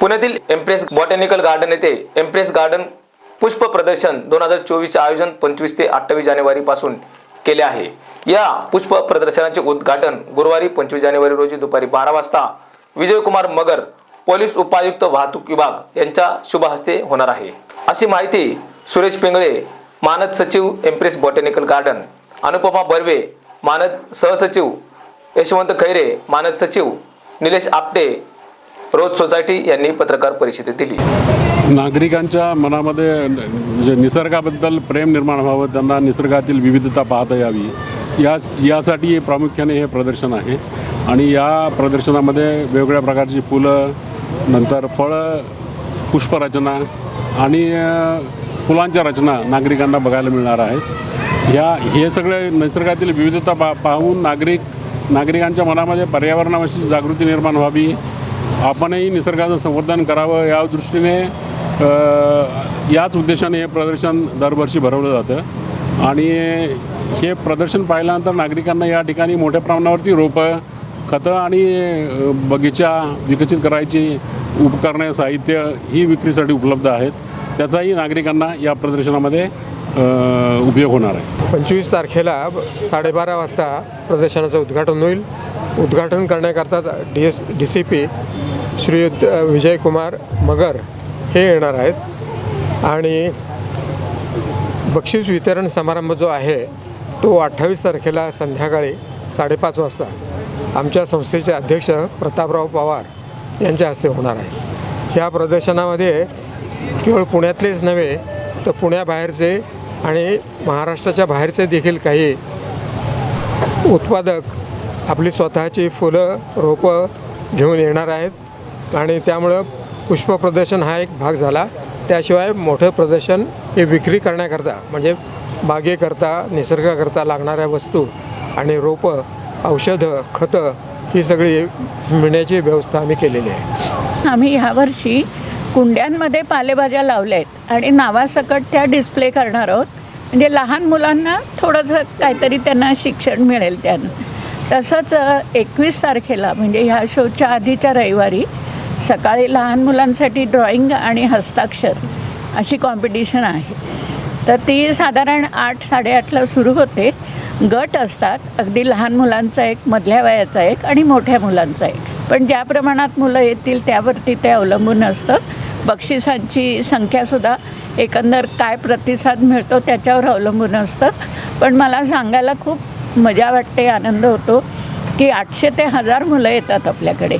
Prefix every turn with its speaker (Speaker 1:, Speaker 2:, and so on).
Speaker 1: पुण्यातील Empress botanical garden येथे Empress garden पुष्प प्रदर्शन दोन हजार चोवीसचे आयोजन पंचवीस ते अठ्ठावीस जानेवारीपासून केले आहे. या पुष्प प्रदर्शनाचे उद्घाटन गुरुवारी पंचवीस जानेवारी रोजी दुपारी बारा वाजता विजयकुमार मगर पोलीस उपायुक्त वाहतूक विभाग यांच्या शुभहस्ते होणार आहे. अशी माहिती सुरेश पिंगळे मानद सचिव Empress botanical garden Anupama Barve मानद सहसचिव यशवंत खैरे मानद सचिव निलेश आपटे रोज सोसायटी यांनी पत्रकार परिषदेत दिली.
Speaker 2: नागरिकांच्या मनामध्ये म्हणजे निसर्गाबद्दल प्रेम निर्माण व्हावं त्यांना निसर्गातील विविधता पाहता यावी. या यासाठी प्रामुख्याने हे प्रदर्शन आहे. आणि या प्रदर्शनामध्ये वेगवेगळ्या प्रकारची फुलं नंतर फळं पुष्परचना आणि फुलांच्या रचना नागरिकांना बघायला मिळणार आहेत. या हे सगळे निसर्गातील विविधता पा पाहून नागरिक नागरिकांच्या मनामध्ये पर्यावरणाविषयी जागृती निर्माण व्हावी आपणही निसर्गाचं संवर्धन करावं या दृष्टीने याच उद्देशाने हे प्रदर्शन दरवर्षी भरवलं जातं. आणि हे प्रदर्शन पाहिल्यानंतर नागरिकांना या ठिकाणी मोठ्या प्रमाणावरती रोपं खतं आणि बगीचा विकसित करायची उपकरणे साहित्य ही विक्रीसाठी उपलब्ध आहेत. त्याचाही नागरिकांना या प्रदर्शनामध्ये उपयोग होणार आहे.
Speaker 3: पंचवीस तारखेला साडेबारा वाजता प्रदर्शनाचं उद्घाटन होईल. उद्घाटन करण्याकरता D S D C P Shriyut Vijaykumar Magar हे येणार आहेत. आणि बक्षीस वितरण समारंभ जो आहे तो अठ्ठावीस तारखेला संध्याकाळी साडेपाच वाजता आमच्या संस्थेचे अध्यक्ष प्रतापराव पवार यांच्या हस्ते होणार आहे. ह्या प्रदर्शनामध्ये केवळ पुण्यातलेच नव्हे तर पुण्याबाहेरचे आणि महाराष्ट्राच्या बाहेरचे देखील काही उत्पादक आपली स्वतःची फुलं रोपं घेऊन येणार आहेत. आणि त्यामुळं पुष्प प्रदर्शन हा एक भाग झाला. त्याशिवाय मोठं प्रदर्शन हे विक्री करण्याकरता म्हणजे बागेकरता निसर्गाकरता लागणाऱ्या वस्तू आणि रोपं औषधं खतं ही सगळी मिळण्याची व्यवस्था आम्ही केलेली आहे.
Speaker 4: आम्ही ह्यावर्षी कुंड्यांमध्ये पालेभाज्या लावल्या आहेत आणि नावासकट त्या डिस्प्ले करणार आहोत. म्हणजे लहान मुलांना थोडंसं काहीतरी त्यांना शिक्षण मिळेल त्यानं. तसंच एकवीस तारखेला म्हणजे ह्या शोच्या आधीच्या रविवारी सकाळी लहान मुलांसाठी ड्रॉइंग आणि हस्ताक्षर अशी कॉम्पिटिशन आहे. तर ती साधारण आठ साडेआठला सुरू होते. गट असतात. अगदी लहान मुलांचा एक मधल्या वयाचा एक आणि मोठ्या मुलांचा एक. पण ज्या प्रमाणात मुलं येतील त्यावरती ते अवलंबून असतं. बक्षिसांची संख्यासुद्धा एकंदर काय प्रतिसाद मिळतो त्याच्यावर अवलंबून असतं. पण मला सांगायला खूप मजा वाटते आनंद होतो की आठशे ते हजार मुलं येतात आपल्याकडे.